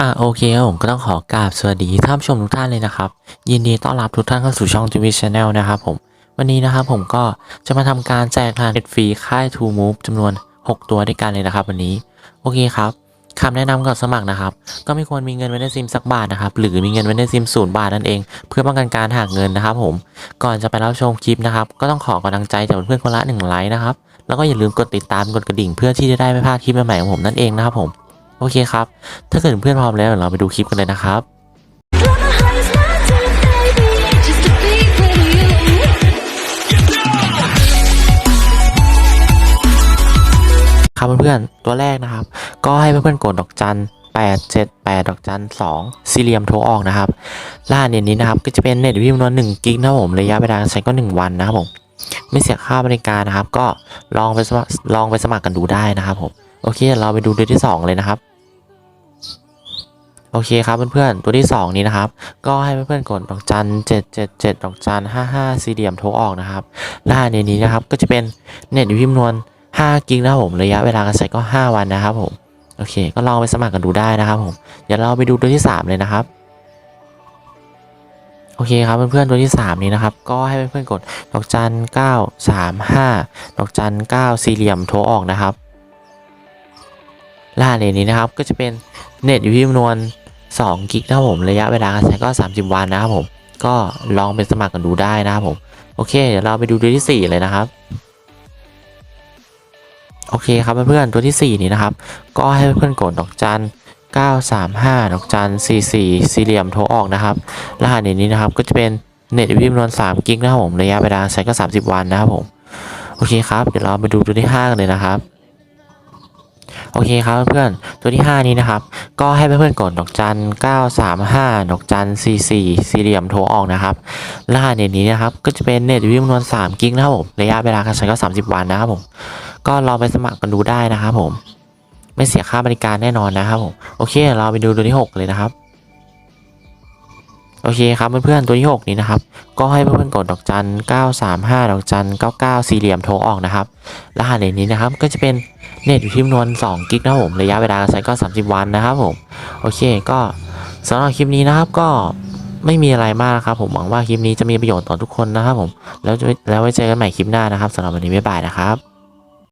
อ่าโอเคผมก็ต้องขอกราบสวัสดีท่านผู้ชมทุกท่านเลยนะครับ ยินดีต้อนรับทุกท่านเข้าสู่ช่อง TV Channel นะครับผม วันนี้นะครับผมก็จะมาทำการแจกรหัสเน็ตฟรีค่าย To Move จำนวน 6 ตัวด้วยกันเลยนะครับ วันนี้โอเคครับคำแนะนำก่อนสมัครนะครับ ก็ไม่ควรมีเงินไว้ในซิมสักบาทนะครับหรือมีเงินไว้ในซิมศูนย์บาทนั่นเอง เพื่อป้องกันการหักเงินนะครับ ผมก่อนจะไปรับชมคลิปนะครับ ก็ต้องขอกำลังใจจากเพื่อนคนละหนึ่งไลค์นะครับแล้วก็อย่าลืมกดติดตามกดกระดิ่งเพื่อที่จะได้ไม่พลาดคลิปใหม่ๆของผมนั่นเองนะครับผม โอเคครับ ถ้าเกิดเพื่อนพร้อมแล้วเราไปดูคลิปกันเลยนะครับ ครับเพื่อนๆตัวแรกนะครับ ก็ให้เพื่อนๆกดดอกจัน8 7 8 ดอกจัน2สี่เหลี่ยมโทรออกนะครับรหัสเน็ตนี้นะครับ ก็จะเป็นเน็ตวิดีโอจำนวน1กิกนะผมระยะเวลาใช้ก็ 1 วันนะครับผมไม่เสียค่าบริการนะครับ ก็ลองไปสมัครลองไปสมัครกันดูได้นะครับผม โอเคเราไปดูตัวที่ 2 เลยนะครับ โอเคครับเพื่อนๆตัวที่ 2 นี้นะครับ ก็ให้เพื่อนๆกดดอกจัน7 7 7ดอกจัน55สี่เหลี่ยมโทรออกนะครับรหัสเน็ตนี้นะครับก็จะเป็นเน็ตวิดีโอจำนวน5กิกนะครับผมระยะเวลาการใช้ก็ 5 วันนะครับผมโอเค ก็ลองไปสมัครกันดูได้นะครับผมเดี๋ยวเราไปดูตัวที่ 3 เลยนะครับโอเคครับเพื่อนๆตัวที่ 3 นี้นะครับ ก็ให้เพื่อนๆกดดอกจัน9 3 5ดอกจัน9สี่เหลี่ยมโทรออกนะครับรหัสเน็ตนี้นะครับก็จะเป็นเน็ตอยู่ที่จำนวน 2กิกนะครับผมระยะเวลาการใช้ก็ 30 วันนะครับผมก็ลองไปสมัครกันดูได้นะครับผมโอเคเดี๋ยวเราไปดูตัวที่ 4 เลยนะครับโอเคครับเพื่อนๆตัวที่ 4 นี้นะครับ ก็ให้เพื่อนๆกดดอกจัน935 ดอกจัน44สี่เหลี่ยมโทรออกนะครับ รหัสเน็ตนี้นะครับก็จะเป็นเน็ตวิดีโอจำนวน3กิกนะครับผมระยะเวลาใช้ก็ 30 วันนะครับผมโอเคครับเดี๋ยวเราไปดูตัวที่ 5 กันเลยนะครับ โอเคครับเพื่อนๆตัวที่ 5 นี้นะครับ ก็ให้เพื่อนๆกดดอกจัน 935 ดอกจัน 44 สี่เหลี่ยมโทรออกนะครับรหัสเน็ตนี้นะครับ ก็จะเป็นเน็ตวิดีโอจำนวน3กิกนะครับผมระยะเวลาการใช้ก็ 30 วันนะครับผม ก็ลองไปสมัครกันดูได้นะครับผม ไม่เสียค่าบริการแน่นอนนะครับผม โอเค เราไปดูตัวที่ 6 เลยนะครับ โอเคครับเพื่อนๆตัวที่ 6 นี้นะครับ ก็ให้เพื่อนๆกดดอกจัน 935 ดอกจัน 99 สี่เหลี่ยมโทรออกนะครับ รหัสเน็ตนี้นะครับ ก็จะเป็นเน็ตอยู่ที่จำนวน2กิกนะครับผมระยะเวลาการใช้ก็ 30 วันนะครับผม โอเคก็สำหรับคลิปนี้นะครับก็ไม่มีอะไรมากครับ ผมหวังว่าคลิปนี้จะมีประโยชน์ต่อทุกคนนะครับผม แล้วแล้วไว้เจอกันใหม่คลิปหน้านะครับสำหรับวันนี้บ๊ายบายนะครับ